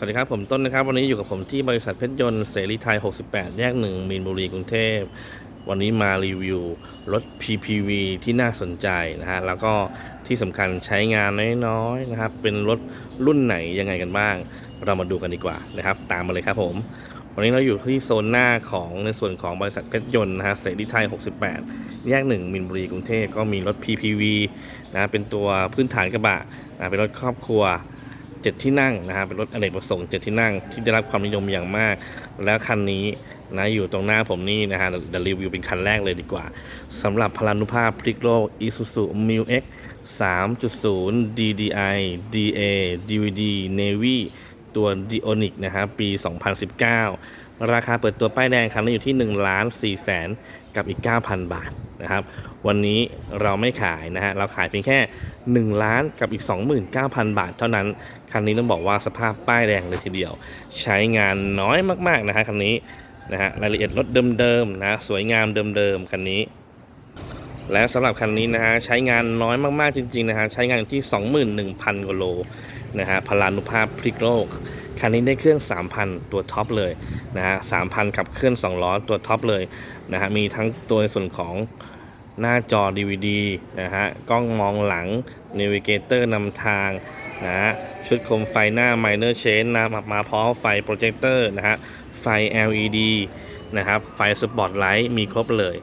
สวัสดีครับ ผมต้นนะครับ วันนี้อยู่กับผมที่บริษัทเพชรยนต์เสรีไทย 68 แยกหนึ่งมีนบุรีกรุงเทพ วันนี้มารีวิวรถ PPV ที่น่าสนใจนะฮะ แล้วก็ที่สำคัญใช้งานน้อยๆนะครับ เป็นรถรุ่นไหนยังไงกันบ้าง เรามาดูกันดีกว่านะครับ ตามมาเลยครับผม วันนี้เราอยู่ที่โซนหน้าของในส่วนของบริษัทเพชรยนต์นะฮะเสรีไทย 68 แยกหนึ่งมินบุรีกรุงเทพก็มีรถ PPV นะเป็นตัวพื้นฐานกระบะนะเป็นรถครอบครัว เจ็ดที่นั่งนะฮะเป็นรถอเนกประสงค์เจ็ดที่นั่งที่ได้รับความนิยมอย่างมาก แล้วคันนี้นะอยู่ตรงหน้าผมนี่นะฮะเดี๋ยวรีวิวเป็นคันแรกเลยดีกว่าสำหรับพลานุภาพพลิกโลก Isuzu m u x 3.0 DDI DA DVD Navy ตัว Dionic นะฮะปี 2019 ราคาเปิดตัวป้ายแดงคันนี้อยู่ที่ 1 ล้าน4แสนกับอีก 9,000 บาทนะครับ วันนี้เราไม่ขายนะฮะ เราขายเพียงแค่ 1 ล้านกับอีก 29,000 บาทเท่านั้น คันนี้ต้องบอกว่าสภาพป้ายแดงเลยทีเดียว ใช้งานน้อยมากๆนะฮะคันนี้นะฮะรายละเอียดรถเดิมๆนะสวยงามเดิมๆคันนี้ และสำหรับคันนี้นะฮะใช้งานน้อยมากๆจริงๆนะฮะใช้งานอยู่ที่ 21,000กว่าโลนะฮะพลานุภาพพลิกโลกคันนี้ได้เครื่อง 3,000 ตัวท็อปเลยนะฮะ3,000 ขับเคลื่อน2ล้อตัวท็อปเลยนะฮะมีทั้งตัวในส่วนของหน้าจอ DVD นะฮะกล้องมองหลัง Navigator นำทาง นะ ชุดโคมไฟหน้า Minor Change นะมามาพร้อมไฟโปรเจคเตอร์นะฮะ ไฟ LED นะครับ ไฟสปอตไลท์มีครบเลย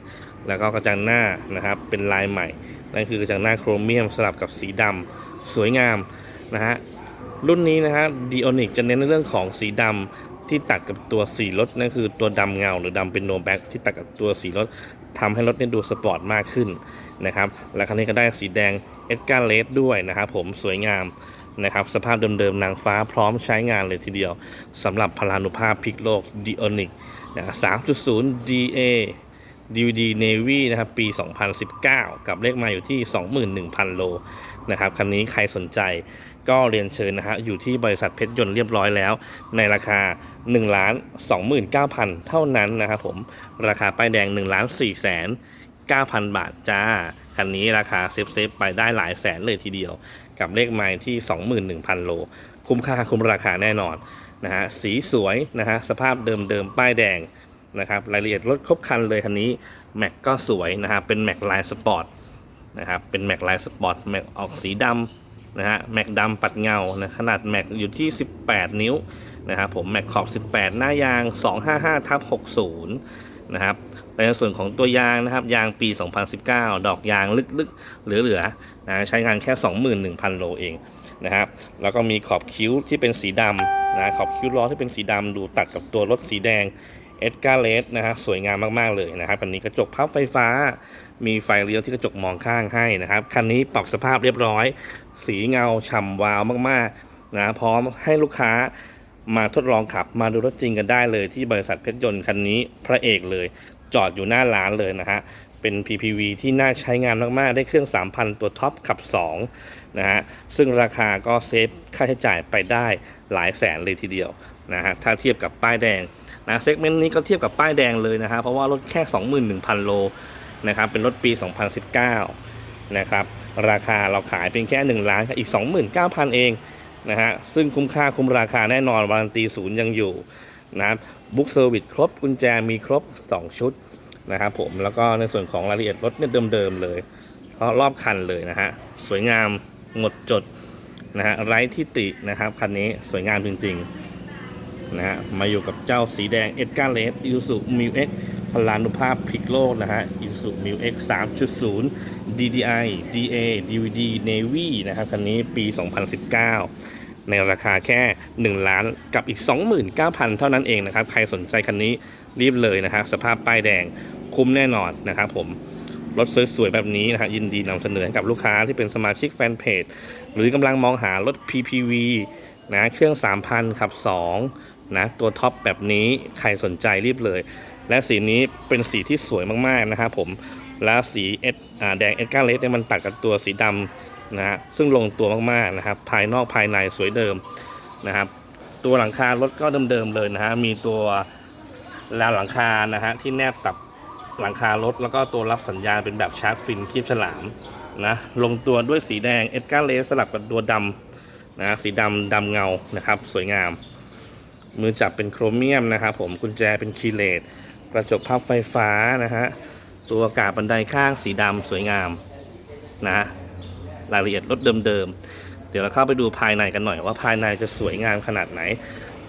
แล้วก็กระจังหน้านะครับ เป็นลายใหม่ นั่นคือกระจังหน้าโครเมียมสลับกับสีดำสวยงามนะฮะ รุ่นนี้นะฮะดีโอนิกจะเน้นในเรื่องของสีดำที่ตัดกับตัวสีรถ นั่นคือตัวดำเงาหรือดำเป็นโนแบ็กที่ตัดกับตัวสีรถทำให้รถเนี่ยดูสปอร์ตมากขึ้นนะครับ และคันนี้ก็ได้สีแดงเอ็ดการ์เลสด้วยนะครับผมสวยงาม นะครับสภาพเดิมๆนางฟ้าพร้อมใช้งานเลยทีเดียวสำหรับพลานุภาพพลิกโลกดีโอนิกนะ3.0 DA DVD Navy นะครับปี 2019 กับเลขมาอยู่ที่ 21,000 โลนะครับคันนี้ใครสนใจก็เรียนเชิญนะฮะอยู่ที่บริษัทเพชรยนต์เรียบร้อยแล้ว ในราคา1ล้าน29,000 เท่านั้นนะครับผมราคาป้ายแดง1ล้าน4แสน9,000 บาทจ้า คันนี้ราคาเซฟเซฟๆไปได้หลายแสนเลยทีเดียว กับเลขไม้ที่ 21,000 โล คุ้มค่าคุ้มราคาแน่นอนนะฮะสีสวยนะฮะสภาพเดิมๆป้ายแดงนะครับรายละเอียดรถครบคันเลยคันนี้แม็กก็สวยนะครับเป็นแม็กลายสปอร์ตนะครับเป็นแม็กลายสปอร์ตแม็กออกสีดำนะฮะแม็กดำปัดเงานะขนาดแม็กอยู่ที่ 18 นิ้วนะครับผมแม็กขอบ 18 หน้ายาง 255ทับ60นะครับ ในส่วนของตัวยางนะครับ ยางปี 2019 ดอกยางลึกๆ เหลือๆนะใช้งานแค่ 21,000 โลเองนะครับแล้วก็มีขอบคิ้วที่เป็นสีดำนะขอบคิ้วล้อที่เป็นสีดำดูตัดกับตัวรถสีแดงเอ็ดการ์เลสนะฮะสวยงามมาก ๆ เลยนะครับคันนี้กระจกพับไฟฟ้า มีไฟเลี้ยวที่กระจกมองข้างให้นะครับ คันนี้ปรับสภาพเรียบร้อย สีเงาฉ่ำวาวมากๆนะพร้อมให้ลูกค้ามาทดลองขับมาดูรถจริงกันได้เลยที่บริษัทเพชรยนต์คันนี้พระเอกเลย จอดอยู่หน้าร้านเลยนะฮะ เป็น PPV ที่น่าใช้งานมาก ๆ ได้เครื่อง 3,000 ตัวท็อปขับ 2 นะฮะ ซึ่งราคาก็เซฟค่าใช้จ่ายไปได้หลายแสนเลยทีเดียวนะฮะ ถ้าเทียบกับป้ายแดงนะเซกเมนต์นี้ก็เทียบกับป้ายแดงเลยนะฮะ เพราะว่ารถแค่ 21,000 โลนะครับ เป็นรถปี 2019 นะครับ ราคาเราขายเพียงแค่ 1 ล้านอีก 29,000 เองนะฮะ ซึ่งคุ้มค่าคุ้มราคาแน่นอนวารันตีศูนย์ยังอยู่ นะบุ๊กเซอร์วิสครบกุญแจมีครบ 2 ชุดนะครับผมแล้วก็ในส่วนของรายละเอียดรถเนี่ยเดิมๆเลยเพราะรอบคันเลยนะฮะสวยงามหมดจดนะฮะไร้ที่ตินะครับคันนี้สวยงามจริงๆนะฮะมาอยู่กับเจ้าสีแดงเอ็ดการ์เลสยูสุมิวเอ็กพลานุภาพพิกโลกนะฮะยูสุมิวเอ็ก3.0 DDI DA DVD Navy นะครับคันนี้ปี 2019 ในราคาแค่ 1 ล้านกับอีก 29,000 เท่านั้นเองนะครับ ใครสนใจคันนี้รีบเลยนะครับ สภาพป้ายแดงคุ้มแน่นอนนะครับผมรถสวยๆแบบนี้นะฮะยินดีนำเสนอให้กับลูกค้าที่เป็นสมาชิกแฟนเพจ หรือกำลังมองหารถ PPV นะเครื่อง 3,000 ขับ 2 นะตัวท็อปแบบนี้ใครสนใจรีบเลย และสีนี้เป็นสีที่สวยมากๆนะครับผม แล้วสีเอสแดงเอ็ดกาเลสเนี่ยมันตัดกับตัวสีดำนะฮะซึ่งลงตัวมากๆนะครับ ภายนอกภายในสวยเดิมนะครับ ตัวหลังคารถก็เดิมๆเลยนะฮะมีตัวราวหลังคานะฮะที่แนบกับหลังคารถแล้วก็ตัวรับสัญญาณเป็นแบบชาร์กฟินคีบฉลามนะลงตัวด้วยสีแดงเอ็ดกาเลสสลับกับตัวดำนะสีดำดำเงานะครับ สวยงาม มือจับเป็นโครเมียมนะครับผมกุญแจเป็นคีเลตกระจกพับไฟฟ้านะฮะ ตัวกาบบันไดข้างสีดำสวยงามนะ รายละเอียดรถเดิมๆ เดี๋ยวเราเข้าไปดูภายในกันหน่อยว่าภายในจะสวยงามขนาดไหน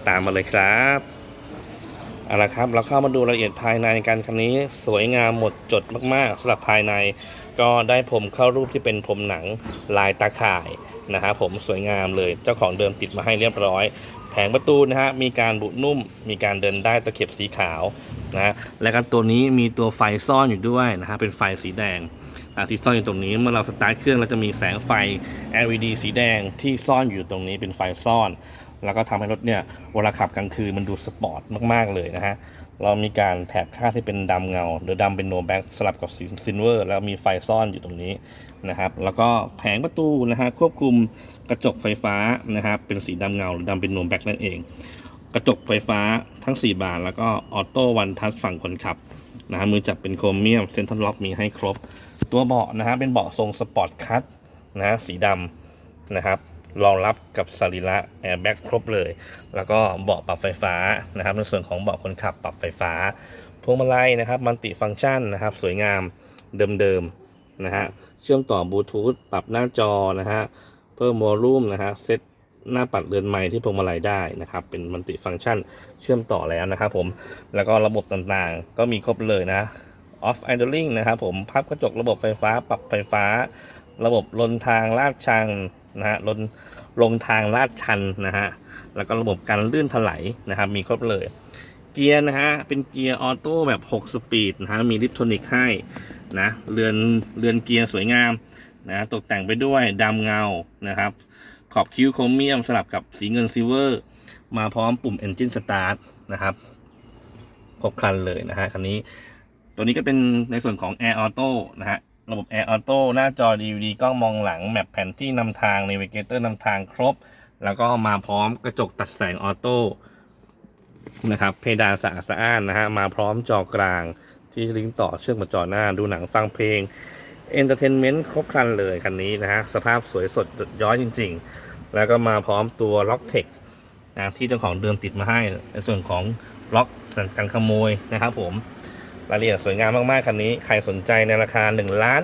ตามมาเลยครับเอาละครับ เราเข้ามาดูรายละเอียดภายในกันคันนี้สวยงามหมดจดมากๆสำหรับภายในก็ได้ผมเข้ารูปที่เป็นผมหนังลายตาข่ายนะครับผมสวยงามเลยเจ้าของเดิมติดมาให้เรียบร้อย แผงประตูนะฮะมีการบุนุ่ม มีการเดินได้ตะเข็บสีขาว นะและกันตัวนี้มีตัวไฟซ่อนอยู่ด้วยนะฮะเป็นไฟสีแดงอะซีซ่อนอยู่ตรงนี้เมื่อเราสตาร์ทเครื่องเราจะมีแสงไฟ LED สีแดงที่ซ่อนอยู่ตรงนี้เป็นไฟซ่อน แล้วก็ทำให้รถเนี่ยเวลาขับกลางคืนมันดูสปอร์ตมาก ๆ เลยนะฮะเรามีการแถบข้าที่เป็นดำเงา หรือดำเป็นโนแบ็กสลับกับสีซิลเวอร์แล้วมีไฟซ่อนอยู่ตรงนี้นะครับ แล้วก็แผงประตูนะฮะควบคุมกระจกไฟฟ้านะครับเป็นสีดำเงา หรือดำเป็นโนแบ็กนั่นเอง กระจกไฟฟ้าทั้ง 4 บาน แล้วก็ออโต้วันทัชฝั่งคนขับนะฮะมือจับเป็นโครเมียมเซ็นทรัลล็อกมีให้ครบ ตัวเบาะนะฮะเป็นเบาะทรงสปอร์ตคัทนะสีดำนะครับรองรับกับสรีระแอร์แบ็กครบเลย แล้วก็เบาะปรับไฟฟ้านะครับ ในส่วนของเบาะคนขับปรับไฟฟ้า พวงมาลัยนะครับมัลติฟังก์ชันนะครับ สวยงามเดิมๆนะฮะเชื่อมต่อบลูทูธปรับหน้าจอนะฮะเพิ่มวอลลุ่มนะฮะเซต หน้าปัดเรือนไม้ที่พวงมาลัยได้นะครับ เป็นมัลติฟังก์ชันเชื่อมต่อแล้วนะครับผมแล้วก็ระบบต่างๆ ก็มีครบเลยนะ off idling นะครับผมพับกระจกระบบไฟฟ้า ปรับไฟฟ้า ระบบลนทางลาดชันนะฮะลนลงทางลาดชันนะฮะแล้วก็ระบบการลื่นถลายนะครับ มีครบเลย เกียร์นะฮะเป็นเกียร์ออโต้แบบ 6 สปีดนะฮะมีลิปโทนิกให้นะเรือนเรือนเกียร์สวยงามนะตกแต่งไปด้วยดำเงานะครับ ขอบคิ้วโครเมียมสลับกับสีเงินซิลเวอร์ มาพร้อมปุ่ม Engine Start นะครับ ครบครันเลยนะฮะคันนี้ ตัวนี้ก็เป็นในส่วนของ Air Auto นะฮะ ระบบ Air Auto หน้าจอ DVD กล้องมองหลัง แมปแผนที่นำทาง Navigator นำทางครบ แล้วก็มาพร้อมกระจกตัดแสงออโต้นะครับ เพดานสะอาดสะอ้านนะฮะ มาพร้อมจอกลางที่ลิงก์ต่อเชื่อมกับจอหน้า ดูหนังฟังเพลง Entertainment ครบครันเลยคันนี้นะฮะ สภาพสวยสดจดย้อยจริง ๆ แล้วก็มาพร้อมตัว Lock Tech นะที่เจ้าของเดิมติดมาให้ในส่วนของล็อกกันขโมยนะครับผม รายละเอียดสวยงามมากๆ คันนี้ ใครสนใจในราคา1ล้าน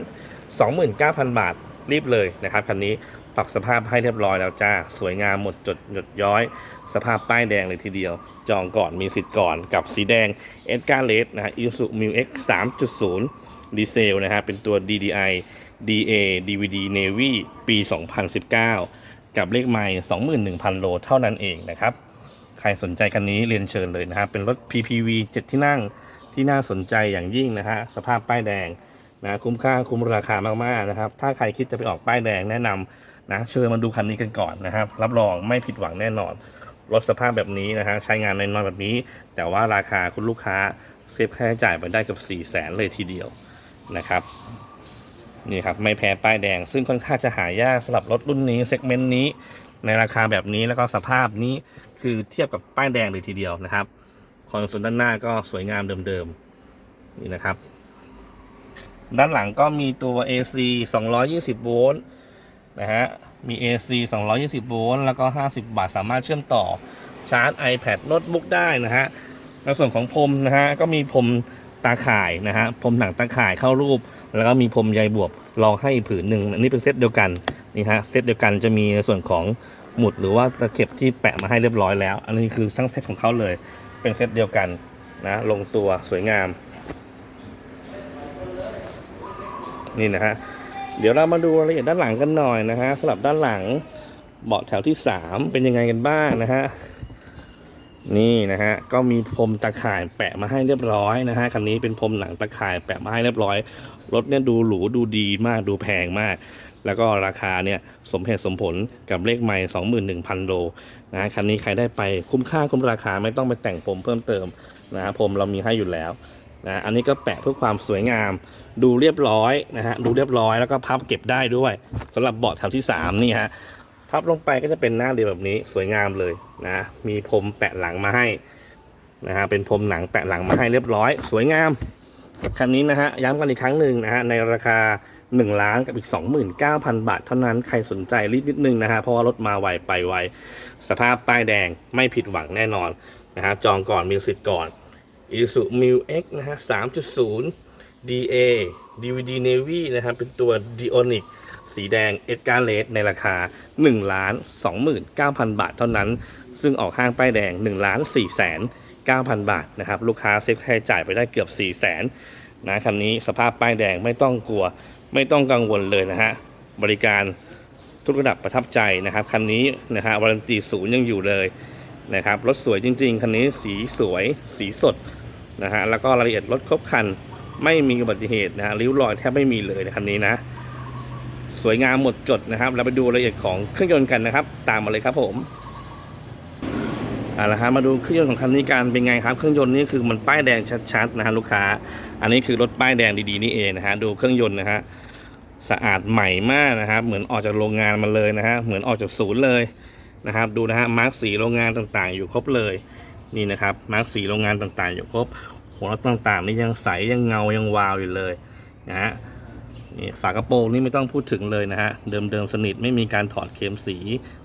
29,000 บาทรีบเลยนะครับคันนี้ปรับสภาพให้เรียบร้อยแล้วจ้า สวยงามหมดจดหยดย้อย สภาพป้ายแดงเลยทีเดียว จองก่อนมีสิทธิ์ก่อนกับสีแดง e d g a r l e d นะฮะ Isuzu m u X 3.0ดี เซลนะฮะเป็นตัว DDI DA DVD Navy ปี 2019 กับเลขไมล์21,000 โลเท่านั้นเองนะครับ ใครสนใจคันนี้เรียนเชิญเลยนะครับเป็นรถ PPV 7 ที่นั่งที่น่าสนใจอย่างยิ่งนะฮะสภาพป้ายแดงนะคุ้มค่าคุ้มราคามากๆนะครับ ถ้าใครคิดจะไปออกป้ายแดงแนะนำนะเชิญมาดูคันนี้กันก่อนนะครับ รับรองไม่ผิดหวังแน่นอนรถสภาพแบบนี้นะฮะใช้งานในนอนแบบนี้ แต่ว่าราคาคุณลูกค้าเซฟค่าใช้จ่ายไปได้กับ 4 0 0แสนเลยทีเดียว นะครับ นี่ครับไม่แพ้ป้ายแดง ซึ่งค่อนข้างจะหายากสำหรับรถรุ่นนี้เซกเมนต์นี้ ในราคาแบบนี้แล้วก็สภาพนี้คือเทียบกับป้ายแดงเลยทีเดียวนะครับคอนโซลด้านหน้าก็สวยงามเดิมๆนี่นะครับ ด้านหลังก็มีตัว AC 220 โวลต์นะฮะมี AC 220 โวลต์แล้วก็ 50 บาทสามารถเชื่อมต่อชาร์จ iPad โน้ตบุ๊กได้นะฮะในส่วนของพรมนะฮะก็มีพรม ตาข่ายนะฮะพรมหนังตาข่ายเข้ารูป แล้วก็มีพรมใยบวบรองให้ผืนหนึ่งอันนี้เป็นเซตเดียวกันนี่ฮะเซตเดียวกันจะมีส่วนของหมุดหรือว่าตะเข็บที่แปะมาให้เรียบร้อยแล้ว อันนี้คือทั้งเซตของเขาเลย เป็นเซตเดียวกันนะลงตัวสวยงาม นี่นะฮะเดี๋ยวเรามาดูรายละเอียดด้านหลังกันหน่อยนะฮะสำหรับด้านหลังเบาะแถวที่ 3 เป็นยังไงกันบ้างนะฮะ นี่นะฮะก็มีพรมตะข่ายแปะมาให้เรียบร้อยนะฮะคันนี้เป็นพรมหนังตะข่ายแปะมาให้เรียบร้อยรถเนี่ยดูหรูดูดีมากดูแพงมาก แล้วก็ราคาเนี่ยสมเหตุสมผลกับเลขไมล์21,000 โลนะฮะคันนี้ใครได้ไปคุ้มค่าคุ้มราคาไม่ต้องไปแต่งผมเพิ่มเติมนะฮะผมเรามีให้อยู่แล้วนะอันนี้ก็แปะเพื่อความสวยงาม ดูเรียบร้อยนะฮะดูเรียบร้อยแล้วก็พับเก็บได้ด้วยสำหรับเบาะแถวที่ 3 นี่ฮะ พับลงไปก็จะเป็นหน้าเดียแบบนี้สวยงามเลยนะ มีพรมแปะหลังมาให้นะฮะเป็นพรมหนังแปะหลังมาให้เรียบร้อย สวยงามคันนี้นะฮะย้ำกันอีกครั้งหนึ่งนะฮะในราคา 1 ล้านกับอีก 29,000 บาท เท่านั้นใครสนใจรีบนิดนึงนะฮะเพราะว่ารถมาไวไปไวสภาพป้ายแดงไม่ผิดหวังแน่นอนนะฮะจองก่อนมีสิทธิ์ก่อน i s u m i l X นะฮะ3.0 DA DVD Navy นะครับเป็นตัว Dionic สีแดง e d g a r l e d ในราคา1ล้าน29,000 บาทเท่านั้น ซึ่งออกห้างป้ายแดง1ล้าน4แสน9,000 บาทนะครับ ลูกค้าเซฟค่าใช้จ่ายไปได้เกือบ4แสนนะคันนี้สภาพป้ายแดงไม่ต้องกลัว ไม่ต้องกังวลเลยนะฮะ บริการทุกระดับประทับใจนะครับคันนี้นะฮะวารันตีศูนย์ยังอยู่เลยนะครับรถสวยจริง ๆ คันนี้สีสวยสีสดนะฮะแล้วก็รายละเอียดรถครบคันไม่มีอุบัติเหตุนะฮะริ้วรอยแทบไม่มีเลยในคันนี้นะ สวยงามหมดจดนะครับ เราไปดูรายละเอียดของเครื่องยนต์กันนะครับ ตามมาเลยครับผมเอาละฮะมาดูเครื่องยนต์ของคันนี้กันเป็นไงครับเครื่องยนต์นี่คือมันป้ายแดงชัดๆนะฮะลูกค้า อันนี้คือรถป้ายแดงดีๆนี่เองนะฮะดูเครื่องยนต์นะฮะสะอาดใหม่มากนะครับ เหมือนออกจากโรงงานมาเลยนะฮะเหมือนออกจากศูนย์เลยนะครับ ดูนะฮะมาร์กสีโรงงานต่างๆ อยู่ครบเลยนี่นะครับมาร์กสีโรงงานต่างๆ อยู่ครบหัวน็อตต่างๆนี่ยังใสยังเงายังวาวอยู่เลยนะฮะ นี่ฝากระโปรงนี่ไม่ต้องพูดถึงเลยนะฮะ เดิมๆสนิทไม่มีการถอดเข็มสี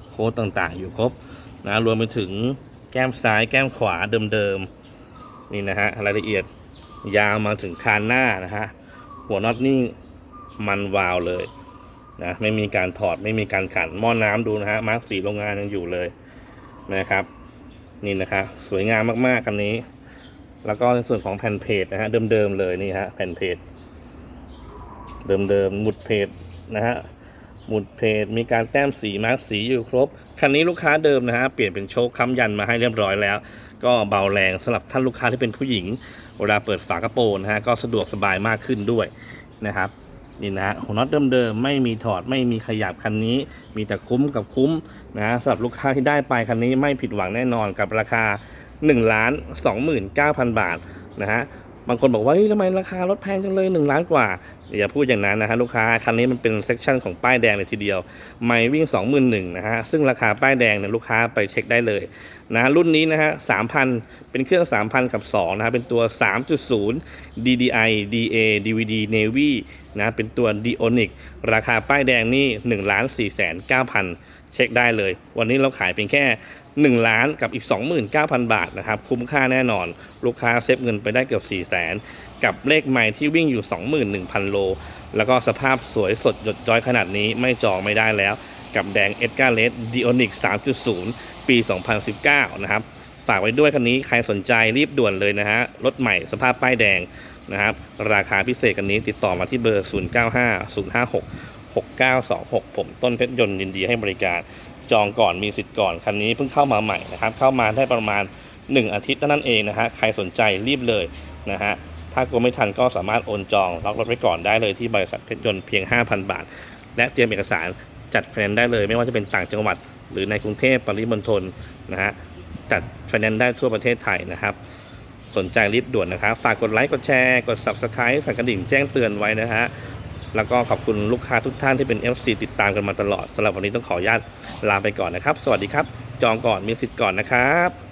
โค้ดต่างๆ อยู่ครบนะรวมไปถึงแก้มซ้ายแก้มขวาเดิมๆนี่นะฮะรายละเอียดยาวมาถึงคานหน้านะฮะหัวน็อตนี่มันวาวเลยนะไม่มีการถอดไม่มีการขันหม้อน้ำดูนะฮะมาร์กสีโรงงานยังอยู่เลยนะครับนี่นะครับสวยงามมากๆคันนี้ แล้วก็ในส่วนของแผ่นเพจนะฮะเดิมๆเลยนี่ฮะแผ่นเพจ เดิมๆหมุดเพจนะฮะหมุดเพจมีการแต้มสีมาร์กสีอยู่ครบ คันนี้ลูกค้าเดิมนะฮะเปลี่ยนเป็นโชคค้ำยันมาให้เรียบร้อยแล้ว ก็เบาแรงสำหรับท่านลูกค้าที่เป็นผู้หญิง เวลาเปิดฝากระโปรงนะฮะก็สะดวกสบายมากขึ้นด้วยนะครับนี่นะฮะหัวน็อตเดิมๆไม่มีถอดไม่มีขยับคันนี้ มีแต่คุ้มกับคุ้มนะฮะสำหรับลูกค้าที่ได้ไปคันนี้ไม่ผิดหวังแน่นอนกับราคา1ล้าน29,000 บาทนะฮะ บางคนบอกว่าเฮ้ยทำไมราคารถแพงจังเลย 1 ล้านกว่า อย่าพูดอย่างนั้นนะฮะลูกค้าคันนี้มันเป็นเซกชันของป้ายแดงเลยทีเดียวไม่วิ่ง 21,000นะฮะซึ่งราคาป้ายแดงเนี่ยลูกค้าไปเช็คได้เลยนะรุ่นนี้นะฮะ3,000 เป็นเครื่อง 3,000 กับ 2 นะฮะเป็นตัว 3.0 DDI DA DVD Navy นะเป็นตัว Dionic ราคาป้ายแดงนี่1ล้าน4 9 0 0 0 เช็คได้เลย วันนี้เราขายเพียงแค่ 1 ล้านกับอีก 29,000 บาทนะครับ คุ้มค่าแน่นอน ลูกค้าเซฟเงินไปได้เกือบ 4 0 0 0 0 0กับเลขไมล์ที่วิ่งอยู่ 21,000 โล แล้วก็สภาพสวยสดหยดย้อยขนาดนี้ไม่จองไม่ได้แล้ว กับแดงเอ็ดการ์เลสดิโอนิก3.0 ปี 2019 นะครับ ฝากไว้ด้วยคันนี้ใครสนใจรีบด่วนเลยนะฮะรถใหม่สภาพป้ายแดงนะครับราคาพิเศษกันนี้ติดต่อมาที่เบอร์ 095056 6926 ผมต้นเพชรยนต์ยินดีให้บริการ จองก่อนมีสิทธิ์ก่อนคันนี้เพิ่งเข้ามาใหม่นะครับเข้ามาได้ประมาณ 1 อาทิตย์เท่านั้นเองนะฮะใครสนใจรีบเลยนะฮะถ้ากลัวไม่ทันก็สามารถโอนจองล็อกรถไว้ก่อนได้เลยที่บริษัทเพชรยนต์เพียง 5,000 บาท และเตรียมเอกสารจัดไฟนได้เลย ไม่ว่าจะเป็นต่างจังหวัด หรือในกรุงเทพปริมณฑลนะฮะจัดไฟนได้ทั่วประเทศไทยนะครับ สนใจรีบด่วนนะครับ ฝากกดไลค์กดแชร์กด Subscribe สั่นกระดิ่งแจ้งเตือนไว้นะฮะ แล้วก็ขอบคุณลูกค้าทุกท่านที่เป็น FC ติดตามกันมาตลอดสำหรับวันนี้ต้องขออนุญาตลาไปก่อนนะครับ สวัสดีครับ จองก่อนมีสิทธิ์ก่อนนะครับ